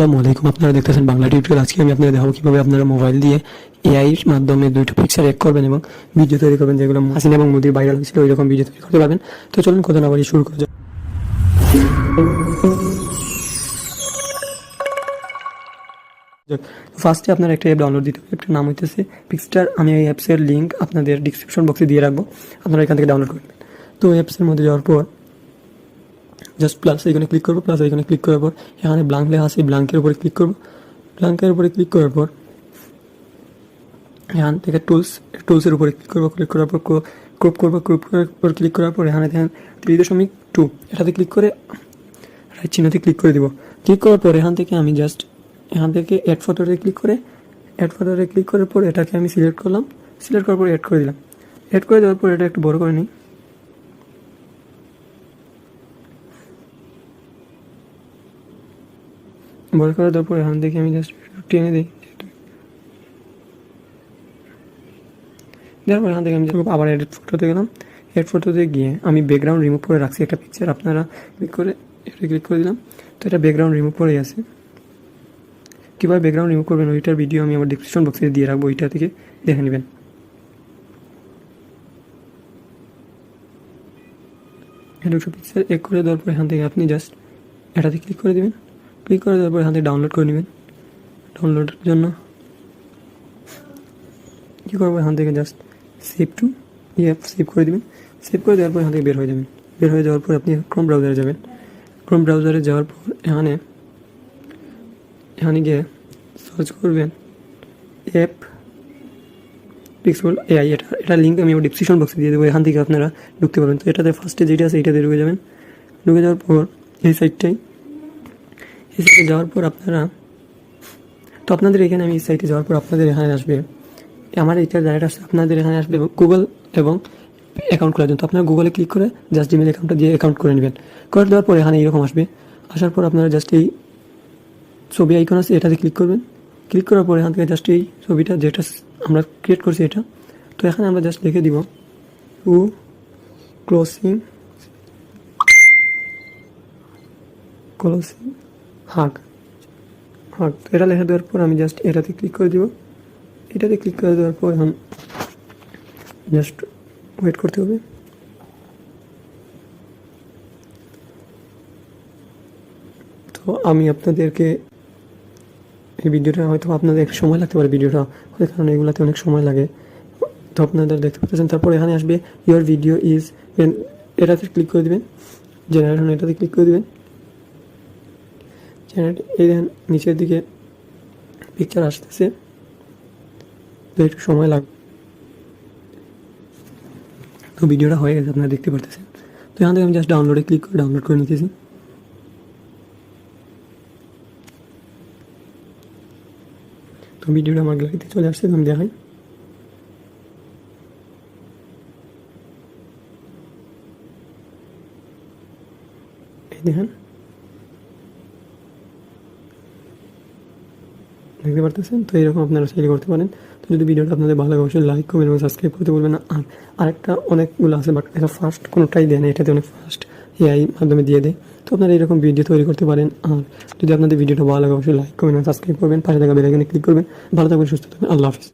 আসসালামু আলাইকুম। আপনারা দেখতেছেন বাংলা টিউটোরিয়াল। আজকে আমি আপনাদের দেখাবো কীভাবে আপনারা মোবাইল দিয়ে এআই মাধ্যমে দুইটা পিকচার এক করবেন এবং ভিডিও তৈরি করবেন যেগুলো হাসিনা এবং মোদির ভাইরাল হয়েছিল ওই রকম ভিডিও তৈরি করতে পারবেন। তো চলুন কথা না বাড়ি শুরু করা যাক। ফার্স্টে আপনার একটা অ্যাপ ডাউনলোড দিতে হবে। অ্যাপটার নাম হইতেছে পিক্সটার আমি এই অ্যাপসের লিঙ্ক আপনাদের ডিসক্রিপশন বক্সে দিয়ে রাখব। আপনারা এখান থেকে ডাউনলোড করবেন। তো অ্যাপসের মধ্যে যাওয়ার পর জাস্ট প্লাস এখানে ক্লিক করব প্লাস এখানে ক্লিক করার পর, এখানে ব্লাঙ্ক লেখা আছে ব্লাঙ্কের উপরে ক্লিক করব। ব্লাঙ্কের উপরে ক্লিক করার পর, এখান থেকে টুলস টুলসের উপরে ক্লিক করব ক্লিক করার পর ক্রপ করব ক্রপ করার পর ক্লিক করার পর এখানে দেখেন থ্রি দশমিক টু এটাতে ক্লিক করে রাইট চিহ্নতে ক্লিক করে দিব। ক্লিক করার পর এখান থেকে আমি জাস্ট এখান থেকে অ্যাড ফটোতে ক্লিক করে অ্যাড ফটোতে ক্লিক করার পর এটাকে আমি সিলেক্ট করলাম সিলেক্ট করার পর অ্যাড করে দিলাম। অ্যাড করে দেওয়ার পর এটা একটু বড় করে নিই। বড় করে দেওয়ার পর থেকে আমি জাস্ট টেনে দিই দেওয়ার পর এখান থেকে আমি আবার এডিট ফটোতে গেলাম। এড ফটোতে গিয়ে আমি ব্যাকগ্রাউন্ড রিমুভ করে রাখছি একটা পিকচার আপনারা ক্লিক করে এটা ক্লিক করে দিলাম। তো এটা ব্যাকগ্রাউন্ড রিমুভ করেই আছে। কীভাবে ব্যাকগ্রাউন্ড রিমুভ করবেন, ওইটার ভিডিও আমি আমার ডিসক্রিপশন বক্সে দিয়ে রাখব, ওইটা থেকে দেখে নেবেন। এটা পিকচার এক করে দেওয়ার পর এখান থেকে আপনি জাস্ট এটাতে ক্লিক করে দেবেন। ক্লিক করে দেওয়ার পর এখান থেকে ডাউনলোড করে নেবেন। ডাউনলোডের জন্য। কী করব এখান থেকে? জাস্ট সেভ টু ইয়ে সেভ করে দেবেন। সেভ করে দেওয়ার পর এখান থেকে বের হয়ে যাবেন। বের হয়ে যাওয়ার পর আপনি ক্রোম ব্রাউজারে যাবেন। ক্রোম ব্রাউজারে যাওয়ার পর এখানে এখানে গিয়ে সার্চ করবেন অ্যাপ পিক্সেল এআই এটা এটা লিঙ্ক আমি ডিসক্রিপশন বক্সে দিয়ে দেবো। এখান থেকে আপনারা ঢুকতে পারবেন। তো এটাতে ফার্স্টে যেটা আছে এইটাতে ঢুকে যাবেন। ঢুকে যাওয়ার পর এই সাইটটাই সাইটে যাওয়ার পর আপনারা, তো আপনাদের এখানে আমি এই সাইটে যাওয়ার পর আপনাদের এখানে আসবে। আমার এটা ডাইরেক্ট আসছে আপনাদের এখানে আসবে গুগল এবং অ্যাকাউন্ট খোলার জন্য। তো আপনারা গুগলে ক্লিক করে জাস্ট জিমেল অ্যাকাউন্টটা দিয়ে অ্যাকাউন্ট করে নেবেন। করে দেওয়ার পর এখানে এরকম আসবে। আসার পর আপনারা জাস্ট এই ছবি আইকন আছে, এটাতে ক্লিক করবেন। ক্লিক করার পর এখান থেকে জাস্ট এই ছবিটা যেটা আমরা ক্রিয়েট করছি এটা। তো এখানে আমরা জাস্ট লিখে দিব উ ক্লোসিং ক্লোসিং হাগ তো এটা লেখা দেওয়ার পর আমি জাস্ট এটাতে ক্লিক করে দিব। এটাতে ক্লিক করে দেওয়ার পর এখন জাস্ট ওয়েট করতে হবে। তো আমি আপনাদেরকে এই ভিডিওটা হয়তো আপনাদের একটু সময় লাগতে পারে ভিডিওটা, হয়তো কারণ এগুলোতে অনেক সময় লাগে। তো আপনাদের দেখতে পাচ্ছেন, তারপর এখানে আসবে ইউর ভিডিও ইজ এটাতে ক্লিক করে দেবেন। জেনারেশন এটাতে ক্লিক করে দেবেন। জেনারেট এই দেখেন নিচের দিকে পিকচার আসতেছে, তো একটু সময় লাগবে। তো ভিডিওটা হয়ে গেছে, আপনারা দেখতে পারতেছেন। তো এখান থেকে আমি জাস্ট ডাউনলোডে ক্লিক করে ডাউনলোড করে নিতেছি। তো ভিডিওটা আমার গ্যালারিতে চলে আসছে আমি দেখাই। দেখেন। দেখতে পারতেছেন? তো এরকম আপনারা সেল করতে পারেন। তো যদি ভিডিওটা আপনাদের ভালো লাগে, অবশ্যই লাইক করবেন এবং সাবস্ক্রাইব করতে বলবেন আর আরেকটা অনেকগুলো আছে বাট এটা ফার্স্ট কোনোটাই দেয় না, এটাতে অনেক ফার্স্ট এআই মাধ্যমে দিয়ে দেয়। তো আপনারা এরকম ভিডিও তৈরি করতে পারেন। আর যদি আপনাদের ভিডিওটা ভালো লাগে, অবশ্যই লাইক করবেন সাবস্ক্রাইব করবেন। পাশে থাকা বেলাইকনে ক্লিক করবেন। ভালো থাকবেন, সুস্থ থাকবেন। আল্লাহ হাফিজ।